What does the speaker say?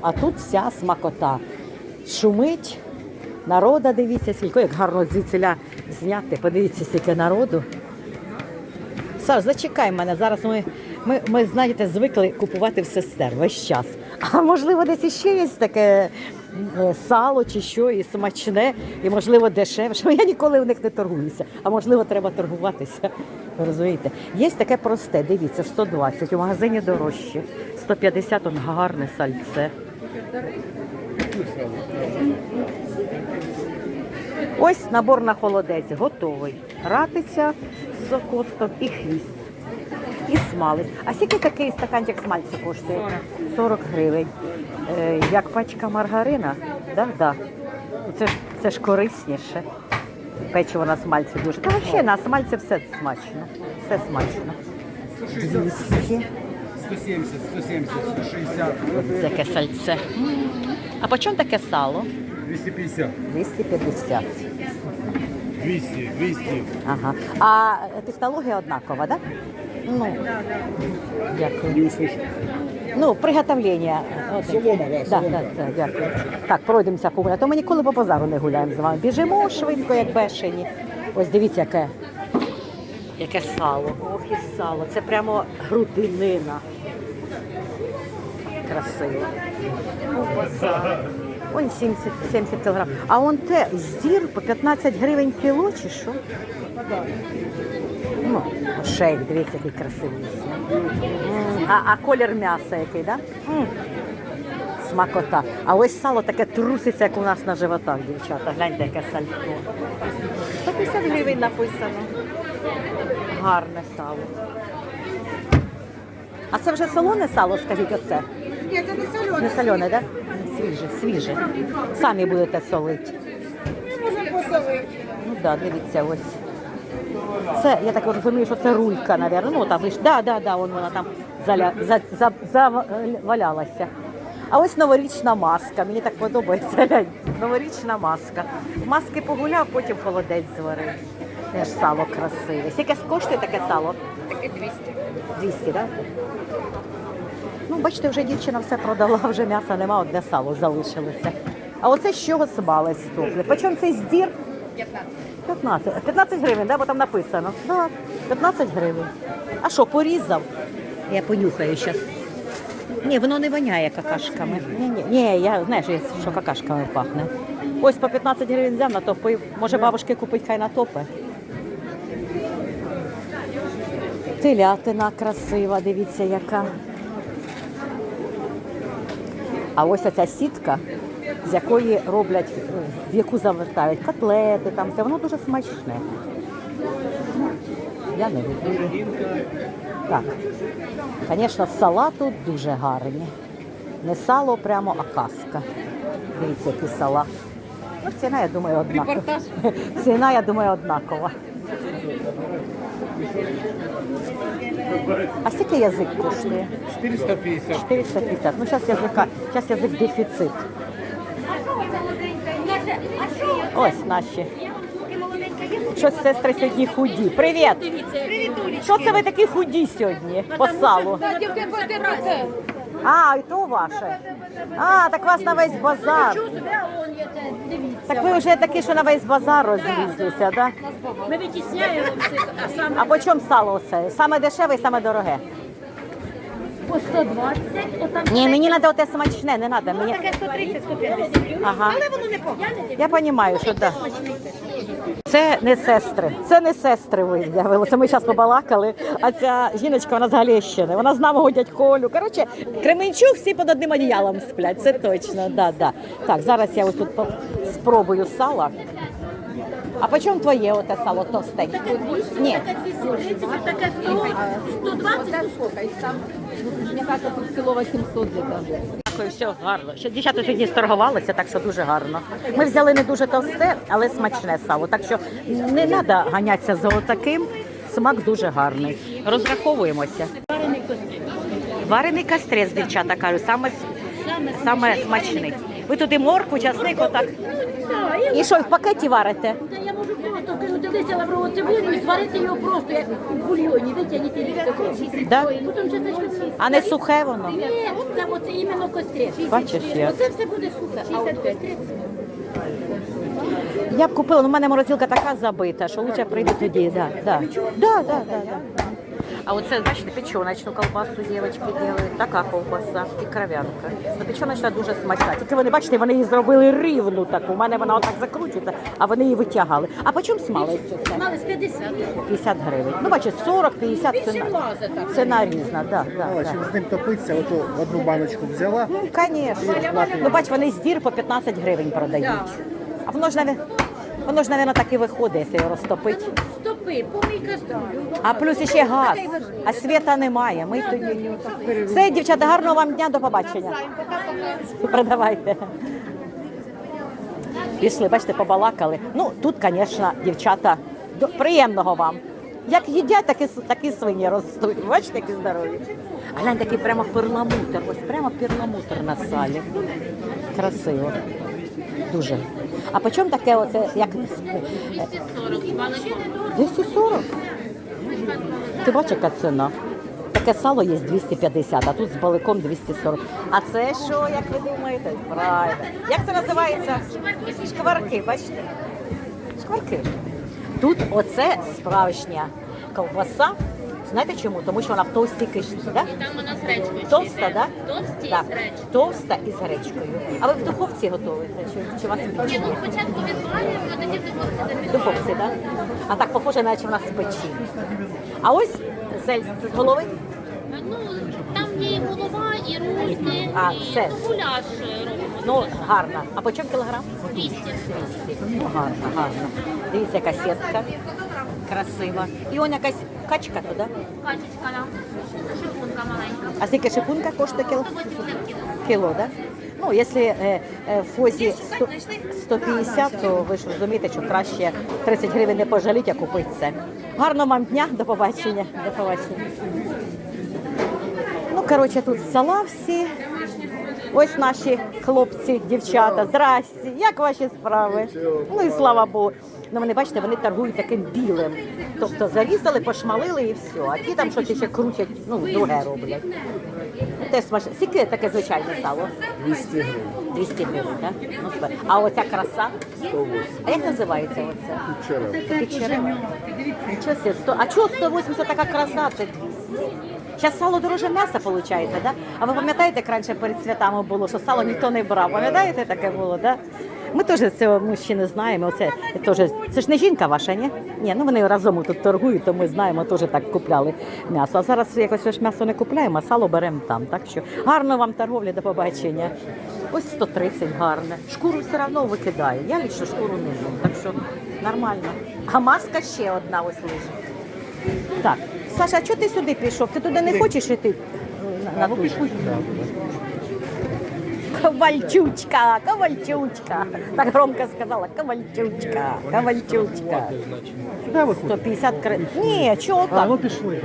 А тут вся смакота. Шумить, народа дивіться, скільки як гарно звідсіля зняти. Подивіться, скільки народу. Саш, зачекай мене. Зараз ми, ми, ми знаєте, звикли купувати в сестер весь час. А можливо, десь іще є таке е, сало чи що, і смачне, і можливо дешевше. Я ніколи в них не торгуюся. А можливо, треба торгуватися. Розумієте? Є таке просте, дивіться, 120, у магазині дорожче. 150 он гарне сальце. Ось набор на холодець готовий. Ратиця з сокостом і хвіст. І смалець. А скільки такий стаканчик смальцю коштує? 40 гривень. Е, як пачка маргарина? Да, да. Це ж, це ж корисніше. Печиво на смальці дуже. Та взагалі на смальці все смачно. Все смачно. 200. 170, 170, 160, Це таке сальце. А по чому таке сало? 250, 250. 200, 200. Ага. А технологія однакова, так? Да? Ну, дякую. Не услышал. Ну, приготовлення. От. Солома, да, Да, солома. да, да, дякую. Так, пройдемося по То ми ніколи по базару не гуляємо з вами. Біжимо швидко, як бешені. Ось дивіться, яке, яке сало. Ох, і сало. Це прямо грудинина. Красиво. Ковбаса. Ось 70, 70 кілограм. А он те здір по 15 гривень кіло чи що? Ну, шейк, дивіться, який красивий. А, а колір м'яса який, так? Да? М. Смакота. А ось сало таке труситься, як у нас на животах, дівчата. Гляньте, яке сальто. 150 гривень написано. Гарне сало. А це вже солоне сало, скажіть оце? Ні, це не солене. Не солене, так? Да? Свіже, свіже. Самі будете солити. Можемо посолити. Ну так, да, дивіться, ось. Це, я так розумію, що це рулька, мабуть. Ну, там, лиш- да, да, да, вон вона там заля, за, за, завалялася. А ось новорічна маска. Мені так подобається. глянь. Новорічна маска. Маски погуляв, потім холодець зварив. Теж сало красиве. Скільки коштує таке сало? Таке 200. 200, так? Да? Ну, бачите, вже дівчина все продала, вже м'яса нема, одне сало залишилося. А оце з чого смалець топле? Почому цей здір? 15. 15. 15 гривень, да? бо там написано. Так, 15 гривень. А що, порізав? Я понюхаю зараз. Ні, воно не воняє какашками. Ні, ні, ні, я знаєш, що какашками пахне. Ось по 15 гривень взяв, натопив. Може бабушки купить, хай натопи. Телятина красива, дивіться яка. А ось оця сітка, з якої роблять, ну, в яку завертають котлети, там все, воно дуже смачне. Я не люблю. Так. Звісно, сала тут дуже гарні. Не сало прямо, а каска. Дивіться, які сала. Ну, ціна, я думаю, однакова. Ціна, я думаю, однакова. А скільки язик коштує? 450. 450. Ну, зараз язика, зараз язик дефіцит. Ось наші. Щось сестри сьогодні худі. Привіт! Що це ви такі худі сьогодні по салу? А, і то ваше. А, так вас на весь базар. Так ви вже такі, що на весь базар розлізлися, так? Ми витісняємо все, а саме А по чому сало це? Саме дешеве і саме дороге? по 120, отам Ні, мені треба оте смачне, не треба. Мені... Таке 130, 150. Ага. Але воно не погано. Я розумію, що так. Це не сестри, це не сестри виявилося. Ми зараз побалакали, а ця жіночка вона з Галещини, вона з нами дядь Колю. Коротше, Кременчук всі під одним одіялом сплять, це точно. Да, да. Так, зараз я ось тут спробую сало. А по чому твоє оте сало товстеньке? Ні. таке 230, таке 100, 120, Мне кажется, тут кило 800 где-то. Дякую, все гарно. Ще дівчата сьогодні сторгувалися, так що дуже гарно. Ми взяли не дуже товсте, але смачне сало. Так що не треба ганятися за отаким. Смак дуже гарний. Розраховуємося. Варений кастрець, дівчата кажуть, саме, саме смачний. Ви туди морку, часник, отак. І що, в пакеті варите? Та я можу просто кинути листя лаврового цибулю і зварити його просто як в бульйоні, витягнути листя. Да? Потім часточку А не сухе воно? Ні, це оце іменно кострець. Бачиш, як? Оце все буде сухе, а от кострець. Я б купила, ну в мене морозилка така забита, що лучше прийду тоді. Да, да. Да, да, да, да. А оце, бачите, печоночну колбасу дівчатки делають, така ковбаса і кров'янка. Ну, печоночна дуже смачна. Тільки вони, бачите, вони її зробили рівну таку. У мене вона отак закручується, а вони її витягали. А по чому смалець? Мали 50. 50 гривень. Ну, бачите, 40-50 ціна. влазить так. Ціна різна, да, да, да. чим з ним топиться, ото одну баночку взяла. Ну, звісно. Ну, бач, вони з дір по 15 гривень продають. А воно ж, наві- воно ж, мабуть, так і виходить, якщо його розтопити. Стопи, помий каструлю. А плюс ще газ, а світа немає. Ми тоді. Все, дівчата, гарного вам дня, до побачення. Продавайте. Пішли, бачите, побалакали. Ну, тут, звісно, дівчата, до- приємного вам. Як їдять, так і, с- так і свині ростуть. Бачите, які здорові. А глянь, такий прямо перламутр. Ось прямо перламутр на салі. Красиво. Дуже. А по чому таке оце, як 240. Ти бачиш, яка ціна? Таке сало є 250, а тут з баликом 240. А це що, як ви думаєте? Правильно. Як це називається? Шкварки, бачите? Шкварки. Тут оце справжня ковбаса. Знаєте чому? Тому що вона в товстій кишці, так? Там вона з гречкою. Товста, так? Товсті Так. з гречкою. Товста і з гречкою. А ви в духовці готуєте? Чи, чи у вас Ні, ну спочатку відварюємо, а тоді в духовці В духовці, так? А так похоже, наче в нас печі. А ось зель з голови. Ну, там є і голова, і руки, А, і все. гуляш робимо. Ну, гарна. А по чому кілограм? 200. 200. Ну, гарно, гарно. Дивіться, яка сітка. Красива. І он якась качка туди. Качечка нам. Шипунка маленька. А скільки шипунка коштує кіло? 180 кіло. Кіло, да? Ну, якщо е, е, в фозі 100, 150, то ви ж розумієте, що краще 30 гривень не пожаліть, а купити це. Гарного вам дня, до побачення. До побачення. Ну, коротше, тут села всі. Ось наші хлопці, дівчата. Здрасті. Як ваші справи? Ну і слава Богу. Ну, вони, бачите, вони торгують таким білим. Тобто зарізали, пошмалили і все. А ті там щось ще крутять, ну, друге роблять. Теж смачне. Скільки таке звичайне сало? 200 гривень. 200 гривень, так? Ну, супер. а оця краса? 180. А як називається оце? Вчора. Печерина. Нічого себе, 100. А чого 180 така краса? Це 200. Зараз сало дороже м'яса виходить, да? А ви пам'ятаєте, як раніше перед святами було, що сало ніхто не брав? Пам'ятаєте, таке було, да? Ми теж цього мужчини знаємо. Оце, теж, це ж не жінка ваша, ні? Ні, ну вони разом тут торгують, то ми знаємо, теж так купляли м'ясо. А зараз якось ж м'ясо не купляємо, а сало беремо там. Так що гарно вам торговлі, до побачення. Ось 130 гарне. Шкуру все одно викидаю. Я лічно шкуру не їм, так що нормально. А маска ще одна ось лежить. Так, Саша, а чого ти сюди пішов? Ти туди не хочеш іти? На, на ту? Ковальчучка, ковальчучка. Так громко сказала, ковальчучка, ковальчучка. Куди ви ходите? 150 кр... Ні, чого А, так? ну пішли.